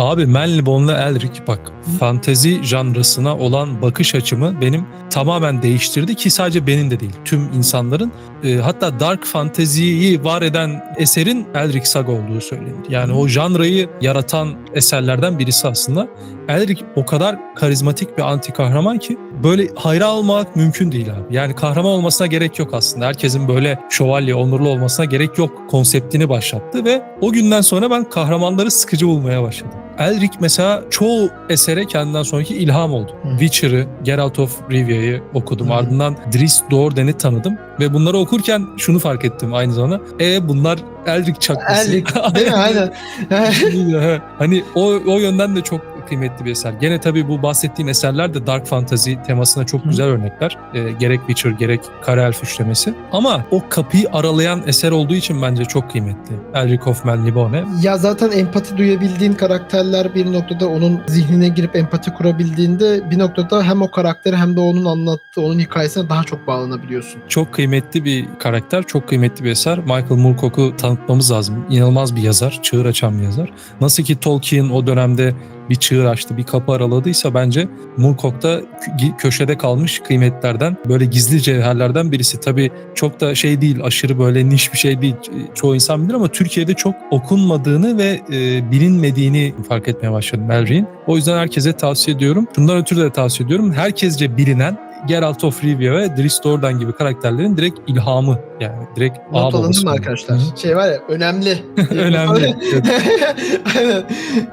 Abi Melbourne'la Elric bak fantezi janrasına olan bakış açımı benim tamamen değiştirdi ki sadece benim de değil tüm insanların e, hatta dark fanteziyi var eden eserin Elric Saga olduğu söylenir. Yani o janrayı yaratan eserlerden birisi aslında. Elric o kadar karizmatik bir anti kahraman ki böyle hayran olmak mümkün değil abi. Yani kahraman olmasına gerek yok aslında. Herkesin böyle şövalye, onurlu olmasına gerek yok konseptini başlattı ve o günden sonra ben kahramanları sıkıcı bulmaya başladım. Elric mesela çoğu esere kendinden sonraki ilham oldu. Hı. Witcher'ı, Geralt of Rivia'yı okudum. Hı. Ardından Dries Do'Urden'i tanıdım ve bunları okurken şunu fark ettim aynı zamanda. E bunlar Elric çakması. Elric değil mi? Aynen. hani o, o yönden de çok kıymetli bir eser. Gene tabii bu bahsettiğim eserler de Dark Fantasy temasına çok Hı. güzel örnekler. Ee, gerek Witcher gerek Kara Elf üçlemesi. Ama o kapıyı aralayan eser olduğu için bence çok kıymetli. Elric of Melniboné. Ya zaten empati duyabildiğin karakterler bir noktada onun zihnine girip empati kurabildiğinde bir noktada hem o karakteri hem de onun anlattığı, onun hikayesine daha çok bağlanabiliyorsun. Çok kıymetli bir karakter, çok kıymetli bir eser. Michael Moorcock'u tanıtmamız lazım. İnanılmaz bir yazar, çığır açan bir yazar. Nasıl ki Tolkien o dönemde bir çığır açtı, bir kapı araladıysa bence kö- köşede kalmış kıymetlerden, böyle gizli cevherlerden birisi. Tabii çok da şey değil, aşırı böyle niş bir şey değil. Çoğu insan bilir ama Türkiye'de çok okunmadığını ve e, bilinmediğini fark etmeye başladım Elric'in. O yüzden herkese tavsiye ediyorum. Şundan ötürü de tavsiye ediyorum. Herkesce bilinen Geralt of Rivia ve Dries Do'Urden gibi karakterlerin direkt ilhamı yani direkt Not alındı mı arkadaşlar? Hı. Şey var ya önemli. Önemli. Aynen.